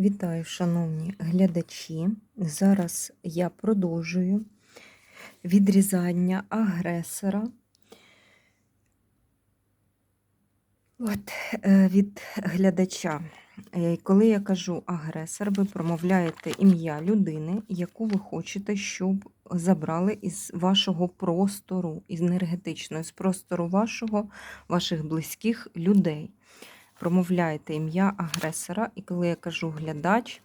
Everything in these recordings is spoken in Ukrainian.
Вітаю, шановні глядачі. Зараз я продовжую відрізання агресора От, е, від глядача. Е, Коли я кажу агресор, ви промовляєте ім'я людини, яку ви хочете, щоб забрали із вашого простору, із енергетичного, з простору вашого, ваших близьких людей промовляєте ім'я агресора, і коли я кажу глядач,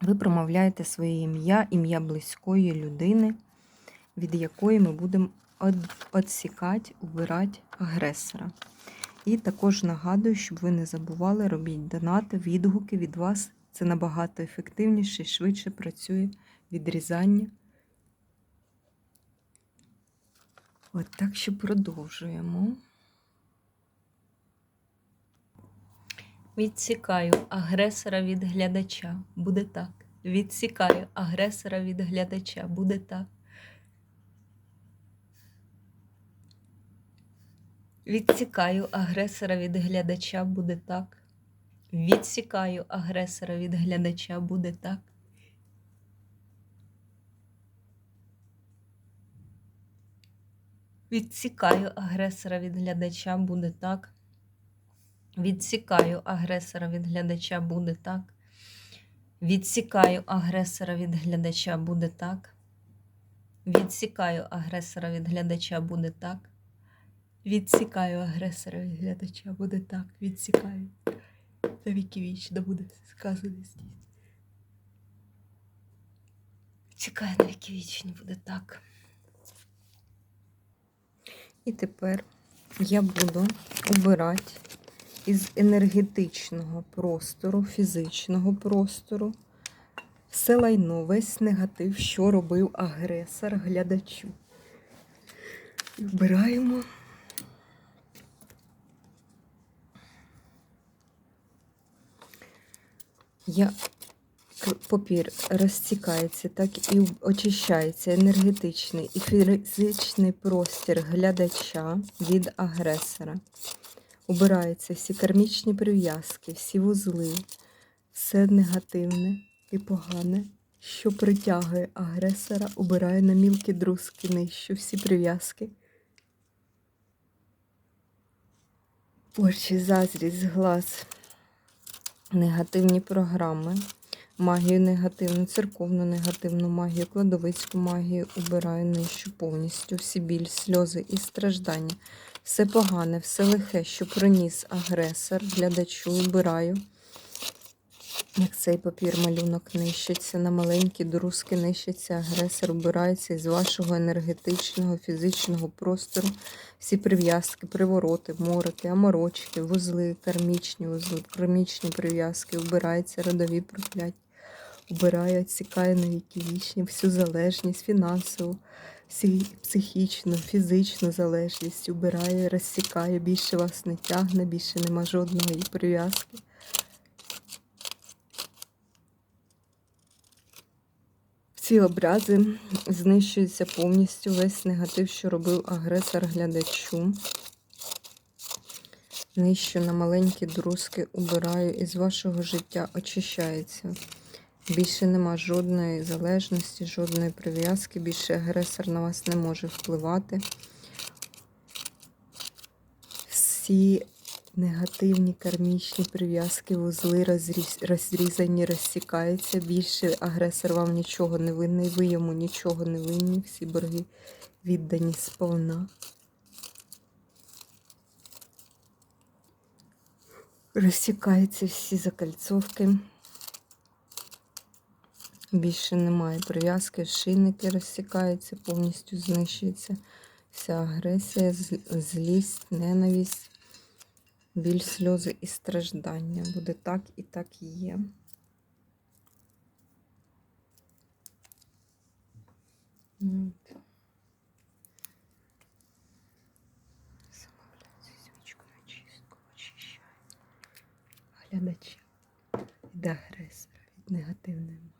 ви промовляєте своє ім'я, ім'я близької людини, від якої ми будемо відсікати, убирати агресора. І також нагадую, щоб ви не забували, робіть донати, відгуки від вас. Це набагато ефективніше і швидше працює відрізання. От так що продовжуємо. Відсікаю агресора від глядача. Буде так. Відсікаю агресора від глядача. Буде так. Відсікаю агресора від глядача. Буде так. Відсікаю агресора від глядача. Буде так. Відсікаю агресора від глядача. Буде так. Відсікаю агресора від глядача буде так. Відсікаю агресора від глядача буде так. Відсікаю агресора від глядача буде так. Відсікаю агресора від глядача буде так. Відсікаю. На віки вічно буде сказано здійснено. Відсікаю на віки вічні буде так. І тепер я буду обирати із енергетичного простору, фізичного простору, все лайно, весь негатив, що робив агресор глядачу. Вбираємо. Я папір розтікається, так і очищається енергетичний і фізичний простір глядача від агресора. Убираються всі кармічні прив'язки, всі вузли, все негативне і погане, що притягує агресора, убирає на мілкі друзки нижче всі прив'язки. Очі, зазрість, глаз, негативні програми, магію негативну, церковну негативну магію, кладовицьку магію убираю нижче повністю, всі біль, сльози і страждання. Все погане, все лихе, що приніс агресор, глядачу вбираю. Як цей папір малюнок нищиться, на маленькі друзки нищиться, агресор вбирається із вашого енергетичного, фізичного простору. Всі прив'язки, привороти, морики, аморочки, вузли, кармічні вузли, кармічні прив'язки, вбираються родові прокляття. Убирає, відсікає на віки вічні, всю залежність, фінансову психічну, фізичну залежність убирає, розсікає, більше вас не тягне, більше нема жодної прив'язки. Ці образи знищуються повністю весь негатив, що робив агресор глядачу. Нищу на маленькі друзки убираю із вашого життя очищається. Більше нема жодної залежності, жодної прив'язки, більше агресор на вас не може впливати. Всі негативні кармічні прив'язки, вузли розрізані, розсікаються. Більше агресор вам нічого не винний, ви йому нічого не винні, всі борги віддані сповна. Розсікаються всі закальцовки. Більше немає прив'язки, шинники розсікаються, повністю знищується вся агресія, злість, ненависть, біль, сльози і страждання. Буде так і так і є. От. Свічку на чистку, очищаю глядача від агресора, від негативної.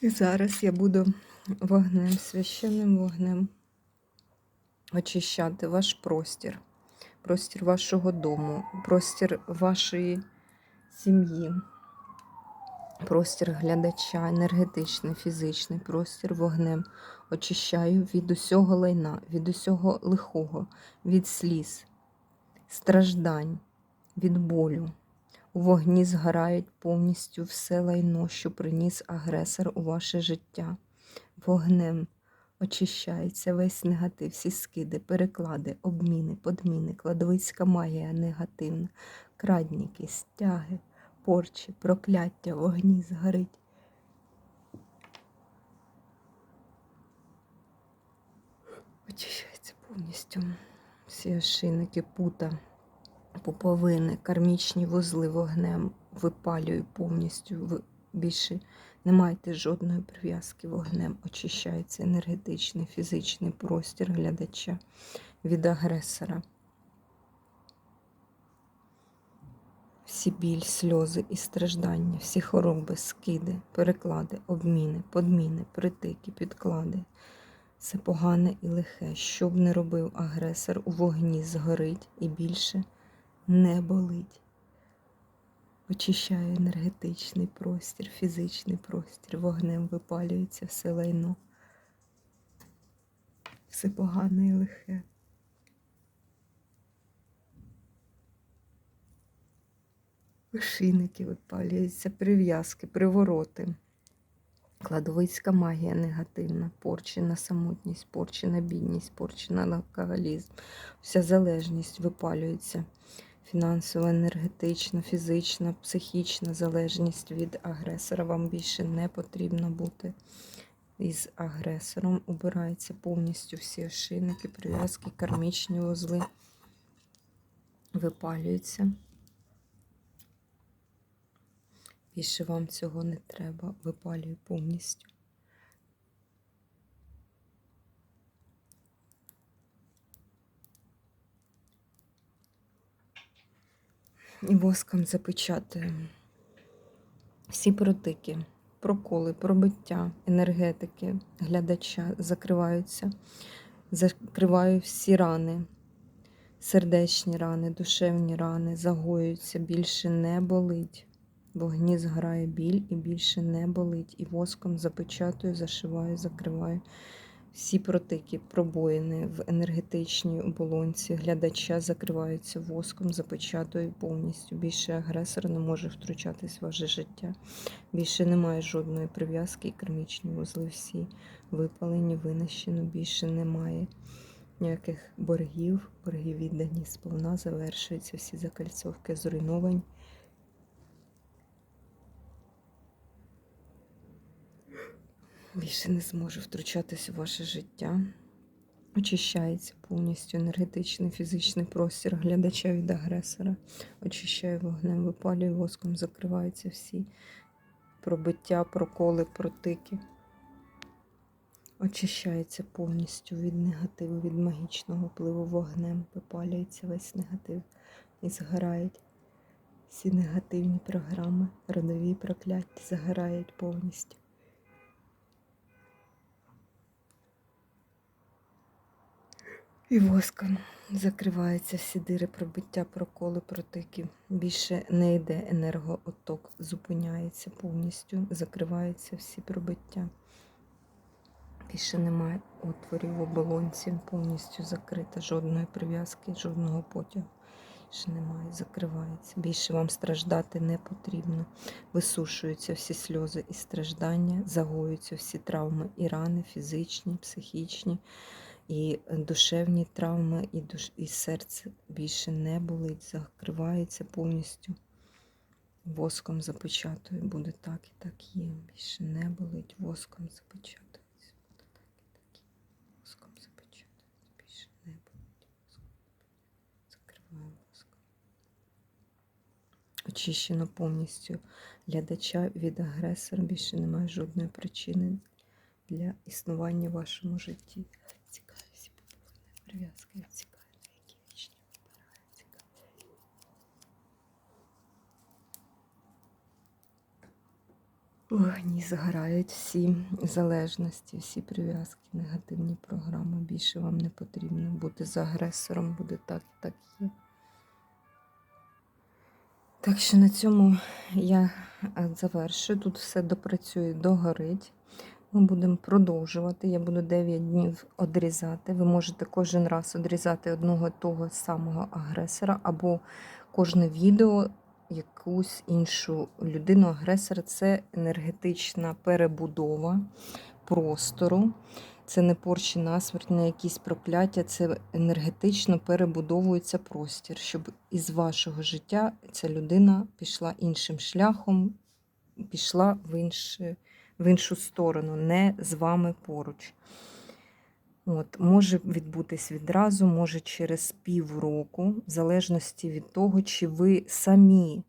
І зараз я буду вогнем, священним вогнем очищати ваш простір, простір вашого дому, простір вашої сім'ї, простір глядача, енергетичний, фізичний простір вогнем. Очищаю від усього лайна, від усього лихого, від сліз, страждань, від болю. У вогні згорають повністю все лайно, що приніс агресор у ваше життя. Вогнем очищається весь негатив, всі скиди, переклади, обміни, подміни, кладовицька магія негативна, крадніки, стяги, порчі, прокляття, вогні згорить. Очищається повністю. Всі ошийники, пута, пуповини, кармічні вузли вогнем випалюю повністю. Більше не маєте жодної прив'язки вогнем. Очищається енергетичний, фізичний простір глядача від агресора. Всі біль, сльози і страждання, всі хвороби, скиди, переклади, обміни, подміни, притики, підклади. Все погане і лихе, що б не робив агресор, у вогні згорить і більше не болить. Очищає енергетичний простір, фізичний простір, вогнем випалюється все лайно. Все погане і лихе. Вишийники випалюються, прив'язки, привороти. Кладовицька магія негативна, порчі на самотність, порчі на бідність, порчі на алкоголізм. Вся залежність випалюється. Фінансова, енергетична, фізична, психічна залежність від агресора. Вам більше не потрібно бути із агресором. Убираються повністю всі ошийники, прив'язки, кармічні вузли. Випалюються. Більше вам цього не треба. Випалюю повністю. І воском запечатую всі протики, проколи, пробиття, енергетики, глядача закриваються. Закриваю всі рани, сердечні рани, душевні рани, загоюються, більше не болить. Вогні зграє біль і більше не болить. І воском запечатую, зашиваю, закриваю всі протики, пробоїни в енергетичній оболонці глядача закриваються воском, запечатую повністю. Більше агресор не може втручатись в ваше життя. Більше немає жодної прив'язки і кармічні вузли всі випалені, винищено. Більше немає ніяких боргів, борги віддані сповна, завершуються всі закальцовки зруйновані. Більше не зможу втручатись у ваше життя. Очищається повністю енергетичний, фізичний простір глядача від агресора. Очищаю вогнем, випалюю воском, закриваються всі пробиття, проколи, протики. Очищається повністю від негативу, від магічного впливу вогнем, випалюється весь негатив і згорають всі негативні програми, родові прокляття загорають повністю. І воском закриваються всі дири пробиття, проколи, протики. Більше не йде енергооток, зупиняється повністю, закриваються всі пробиття. Більше немає отворів в оболонці, повністю закрита, жодної прив'язки, жодного потягу. Більше немає, закривається. Більше вам страждати не потрібно. Висушуються всі сльози і страждання, загоюються всі травми і рани, фізичні, психічні і душевні травми, і душ... і серце більше не болить, закривається повністю. Воском запечатую, буде так і так є. Більше не болить, воском запечатується. Буде так і так є. Воском запечатується, більше не болить. Воском закриваю воском. Очищено повністю глядача від агресора. Більше немає жодної причини для існування в вашому житті прив'язки цікаві, які вічні вибираю, Ой, згорають всі залежності, всі прив'язки, негативні програми. Більше вам не потрібно бути з агресором, буде так і так є. Так що на цьому я е, завершую. Тут все допрацює, догорить. Ми будемо продовжувати. Я буду 9 днів одрізати. Ви можете кожен раз одрізати одного того самого агресора, або кожне відео якусь іншу людину. Агресор це енергетична перебудова простору. Це не порчі насмерть, не якісь прокляття, це енергетично перебудовується простір, щоб із вашого життя ця людина пішла іншим шляхом, пішла в, інше, в іншу сторону, не з вами поруч. От, Може відбутись відразу, може через півроку, в залежності від того, чи ви самі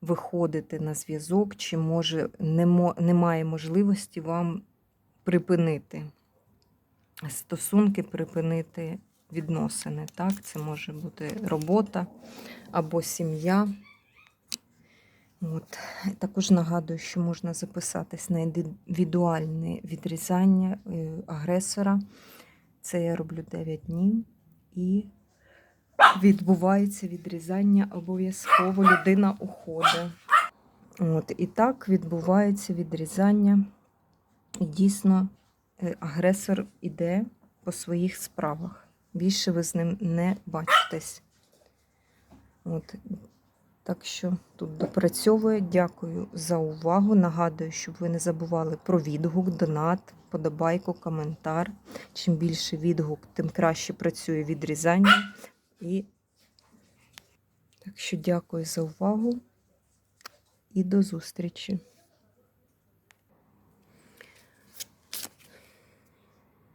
виходите на зв'язок, чи може немає можливості вам припинити стосунки, припинити відносини. Так? Це може бути робота або сім'я. От. Також нагадую, що можна записатись на індивідуальне відрізання е, агресора. Це я роблю 9 днів. І відбувається відрізання обов'язково. Людина уходить. От. І так відбувається відрізання. І дійсно е, агресор іде по своїх справах. Більше ви з ним не бачитесь. От. Так що тут допрацьовує. Дякую за увагу. Нагадую, щоб ви не забували про відгук, донат, подобайку, коментар. Чим більше відгук, тим краще працює відрізання. І так що дякую за увагу і до зустрічі.